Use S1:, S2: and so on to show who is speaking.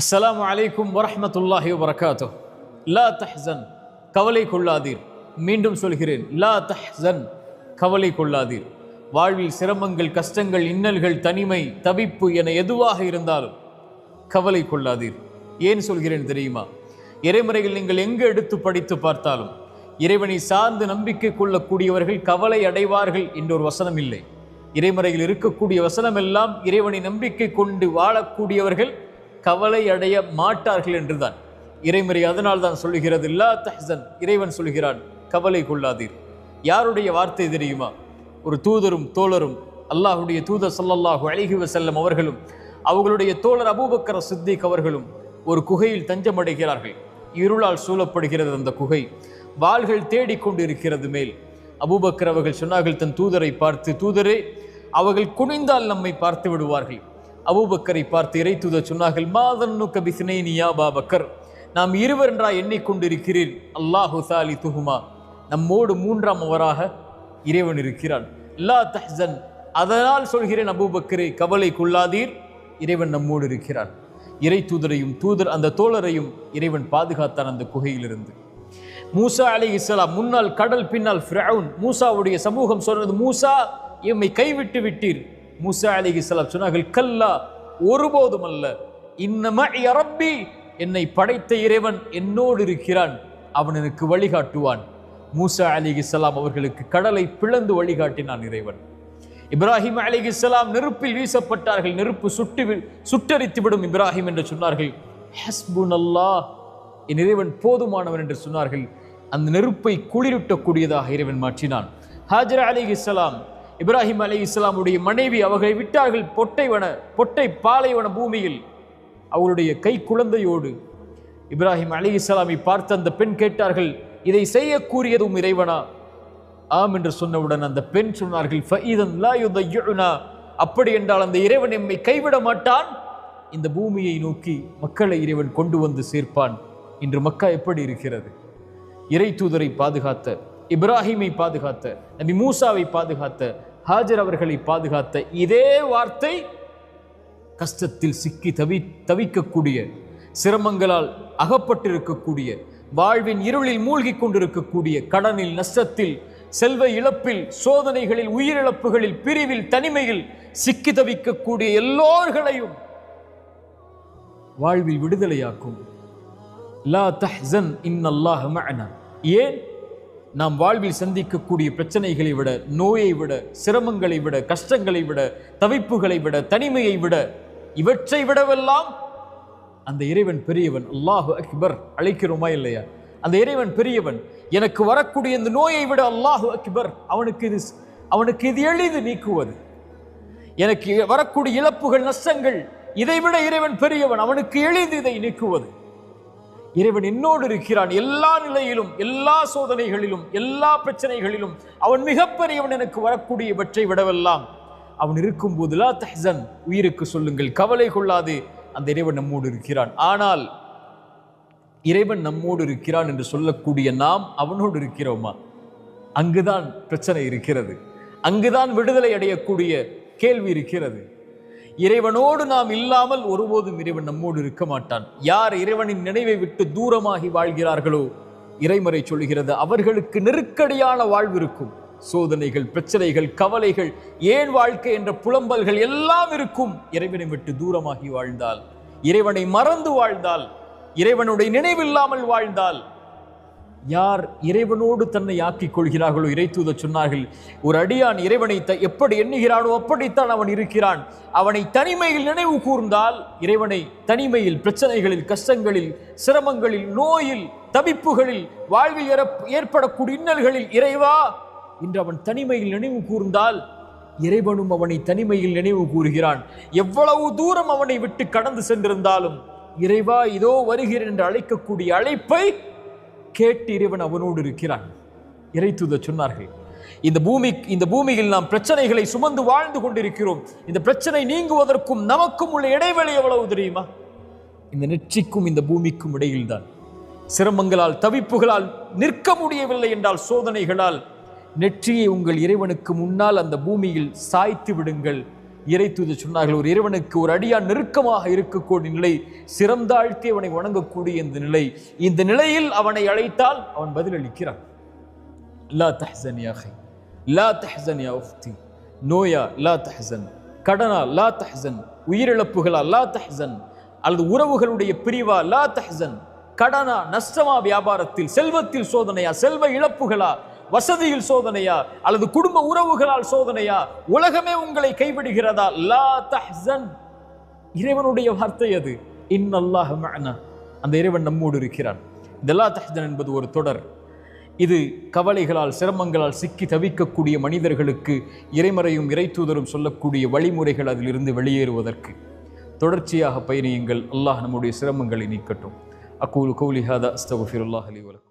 S1: அஸ்லாம் அலைக்கும் வரமத்துல்லாஹி வரகாத்தோ லா தஹ்சன் கவலை கொள்ளாதீர். மீண்டும் சொல்கிறேன் லா தஹ்சன் கவலை கொள்ளாதீர். வாழ்வில் சிரமங்கள் கஷ்டங்கள் இன்னல்கள் தனிமை தவிப்பு என எதுவாக இருந்தாலும் கவலை கொள்ளாதீர். ஏன் சொல்கிறேன் தெரியுமா? இறைமுறைகள் நீங்கள் எங்கு எடுத்து படித்து பார்த்தாலும் இறைவனை சார்ந்து நம்பிக்கை கொள்ளக்கூடியவர்கள் கவலை அடைவார்கள் என்ற ஒரு வசனம் இல்லை. இறைமறையில் இருக்கக்கூடிய வசனம் எல்லாம் இறைவனை நம்பிக்கை கொண்டு வாழக்கூடியவர்கள் கவலை அடைய மாட்டார்கள் என்றுதான். இறைமறை அதனால் தான் சொல்லுகிறது இல்லா தஹன் இறைவன் சொல்கிறான் கவலை கொள்ளாதீர். யாருடைய வார்த்தை தெரியுமா? ஒரு தூதரும் தோழரும் அல்லாஹுடைய தூதர் சொல்லல்லாஹு அலைஹி செல்லும் அவர்களும் அவர்களுடைய தோழர் அபூபக்கர சித்திக் அவர்களும் ஒரு குகையில் தஞ்சமடைகிறார்கள். இருளால் சூழப்படுகிறது அந்த குகை. வாள்கள் தேடிக்கொண்டு இருக்கிறது மேல். அபூபக்கர் அவர்கள் சொன்னார்கள் தன் தூதரை பார்த்து தூதரே அவர்கள் குனிந்தால் நம்மை பார்த்து விடுவார்கள். அபூபக்கரை பார்த்து இறை தூதர் சொன்னார்கள் மாதன்னு கபிசினைனி யா பாபக்கர்? நாம் இருவர் என்றா எண்ணிக்கொண்டிருக்கிறீர் அல்லாஹு சாலி துஹுமா நம்மோடு மூன்றாம் அவராக இறைவன் இருக்கிறான். லா தஹன் அதனால் சொல்கிறேன் அபூபக்கரே கவலை கொள்ளாதீர். இறைவன் நம்மோடு இருக்கிறான். இறை தூதரையும் தூதர் அந்த தோழரையும் இறைவன் பாதுகாத்தான் அந்த குகையிலிருந்து. மூசா அலி இஸ்லாம் முன்னால் கடல் பின்னால் ஃபிரவுன். மூசாவுடைய சமூகம் சொன்னது மூசா எம்மை கைவிட்டு விட்டீர். மூசா அலி இஸ்லாம் சொன்னார்கள் கல்லா ஒருபோதும் அல்ல இன்னம என்னை படைத்த இறைவன் என்னோடு இருக்கிறான் அவன் எனக்கு வழிகாட்டுவான். மூசா அலி இஸ்லாம் அவர்களுக்கு கடலை பிளந்து வழிகாட்டினான் இறைவன். இப்ராஹிம் அலி இஸ்லாம் நெருப்பில் வீசப்பட்டார்கள் நெருப்பு சுட்டு வி- விடும் இப்ராஹிம் என்று சொன்னார்கள் ஹஸ்புன் அல்லாஹ் என் இறைவன் போதுமானவன் என்று சொன்னார்கள். அந்த நெருப்பை குளிரூட்டக்கூடியதாக இறைவன் மாற்றினான். ஹாஜர் அலி இஸ்லாம் இப்ராஹிம் அலி இஸ்லாமுடைய மனைவி அவர்களை விட்டார்கள் பொட்டைவன பொட்டை பாலைவன பூமியில். அவருடைய கை குழந்தையோடு. இப்ராஹிம் அலி இஸ்லாமை பார்த்து அந்த பெண் கேட்டார்கள் இதை செய்யக்கூடியதும் இறைவனா? ஆம் என்று சொன்னவுடன் அந்த பெண் சொன்னார்கள் அப்படி என்றால் அந்த இறைவன் எம்மை கைவிட மாட்டான்? இந்த பூமியை நோக்கி மக்களை இறைவன் கொண்டு வந்து சேர்ப்பான். இன்று மக்கா எப்படி இருக்கிறது? இறை தூதரை பாதுகாத்த இப்ராஹிமை பாதுகாத்த நபி மூசாவை பாதுகாத்த ஹாஜர் அவர்களை பாதுகாத்த இதே வார்த்தை கஷ்டத்தில் சிக்கி தவி தவிக்கக்கூடிய சிரமங்களால் அகப்பட்டிருக்கக்கூடிய வாழ்வின் இருளில் மூழ்கி கொண்டிருக்கக்கூடிய கடனில் நஷ்டத்தில் செல்வ இழப்பில் சோதனைகளில் உயிரிழப்புகளில் பிரிவில் தனிமையில் சிக்கி தவிக்கக்கூடிய எல்லோர்களையும் வாழ்வில் விடுதலையாக்கும். லா தஹ்சன் இன்னல்லாஹ மஅனா. ஏன்? நாம் வாழ்வில் சந்திக்கக்கூடிய பிரச்சனைகளை விட நோயை விட சிரமங்களை விட கஷ்டங்களை விட தவிப்புகளை விட தனிமையை விட இவற்றை விடவெல்லாம் அந்த இறைவன் பெரியவன் அல்லாஹு அக்பர் அழைக்கிறோமா இல்லையா? அந்த இறைவன் பெரியவன் எனக்கு வரக்கூடிய இந்த நோயை விட அல்லாஹு அக்பர் அவனுக்கு இது அவனுக்கு இது எளிது நீக்குவது. எனக்கு வரக்கூடிய இழப்புகள் நஷ்டங்கள் இதைவிட இறைவன் பெரியவன் அவனுக்கு எளிது இதை நீக்குவது. இறைவன் என்னோடு இருக்கிறான். எல்லா நிலையிலும் எல்லா சோதனைகளிலும் எல்லா பிரச்சனைகளிலும் அவன் மிகப்பெரியவன் எனக்கு வரக்கூடியவற்றை விடவெல்லாம் அவன் இருக்கும்போது லா தஹன் உயிருக்கு சொல்லுங்கள் கவலை கொள்ளாது அந்த இறைவன் நம்மோடு இருக்கிறான். ஆனால் இறைவன் நம்மோடு இருக்கிறான் என்று சொல்லக்கூடிய நாம் அவனோடு இருக்கிறோமா? அங்குதான் பிரச்சனை இருக்கிறது. அங்குதான் விடுதலை அடையக்கூடிய கேள்வி இருக்கிறது. இறைவனோடு நாம் இல்லாமல் ஒருபோதும் இறைவன் நம்மோடு இருக்க மாட்டான். யார் இறைவனின் நினைவை விட்டு தூரமாகி வாழ்கிறார்களோ இறைமறை சொல்கிறது அவர்களுக்கு நெருக்கடியான வாழ்வு இருக்கும். சோதனைகள் பிரச்சனைகள் கவலைகள் ஏன் வாழ்க்கை என்ற புலம்பல்கள் எல்லாம் இருக்கும். இறைவனை விட்டு தூரமாகி வாழ்ந்தால் இறைவனை மறந்து வாழ்ந்தால் இறைவனுடைய நினைவில்லாமல் வாழ்ந்தால் யார் இறைவனோடு தன்னை ஆக்கிக் கொள்கிறார்களோ இறைத்தூத சொன்னார்கள் ஒரு அடியான் இறைவனை த- எப்படி எண்ணுகிறானோ அப்படித்தான் அவன் இருக்கிறான். அவனை தனிமையில் நினைவு கூர்ந்தால் இறைவனை தனிமையில் பிரச்சனைகளில் கஷ்டங்களில் சிரமங்களில் நோயில் தவிப்புகளில் வாழ்வில் ஏற்படக்கூடிய இன்னல்களில் இறைவா! இன்று அவன் தனிமையில் நினைவு கூர்ந்தால் இறைவனும் அவனை தனிமையில் நினைவு கூறுகிறான். எவ்வளவு தூரம் அவனை விட்டு கடந்து சென்றிருந்தாலும் இறைவா இதோ வருகிறேன் என்று அழைக்கக்கூடிய அழைப்பை கேட்டு இறைவன் அவனோடு இருக்கிறான். இறைத்துத சொன்னார்கள் இந்த பூமி இந்த பூமியில் நாம் பிரச்சனைகளை சுமந்து வாழ்ந்து கொண்டிருக்கிறோம். இந்த பிரச்சனை நீங்குவதற்கும் நமக்கும் உள்ள இடைவெளி எவ்வளவு தெரியுமா? இந்த நெற்றிக்கும் இந்த பூமிக்கும் இடையில்தான். சிரமங்களால் தவிப்புகளால் நிற்க முடியவில்லை என்றால் சோதனைகளால் நெற்றியை உங்கள் இறைவனுக்கு முன்னால் அந்த பூமியில் சாய்த்து விடுங்கள். இறைத்துது சொன்னார்கள் ஒரு இறைவனுக்கு ஒரு அடியான் நெருக்கமாக இருக்கக்கூடிய நிலை சிறந்தாழ்த்தி அவனை வணங்கக்கூடிய இந்த நிலை. இந்த நிலையில் அவனை அழைத்தால் அவன் பதிலளிக்கிறான் லா தஹ்சன் லா தஹ்சன் உஃப்தி. நோயா லா தஹ்சன். கடனா லா தஹ்சன். உயிரிழப்புகளா லா தஹ்சன். அல்லது உறவுகளுடைய பிரிவா லா தஹ்சன். கடனா நஷ்டமா வியாபாரத்தில் செல்வத்தில் சோதனையா செல்வ இழப்புகளா வசதியில் சோதனையா அல்லது குடும்ப உறவுகளால் சோதனையா? உலகமே உங்களை கைவிடுகிறதா? லா தஹன் இறைவனுடைய வார்த்தை அது. இன்னல்லாஹ் மஅனா. அந்த இறைவன் நம்மோடு இருக்கிறான். இந்த லா தஹன் என்பது ஒரு தொடர். இது கவலைகளால் சிரமங்களால் சிக்கி தவிக்கக்கூடிய மனிதர்களுக்கு இறைமறையும் இறைத்தூதரும் சொல்லக்கூடிய வழிமுறைகள் அதிலிருந்து வெளியேறுவதற்கு. தொடர்ச்சியாக பயணியுங்கள். அல்லாஹ் நம்முடைய சிரமங்களை நீக்கட்டும். அக்கூல் கௌலிஹாதா அஸ்தகுஃபிருல்லாஹ் அலி வலக்கும்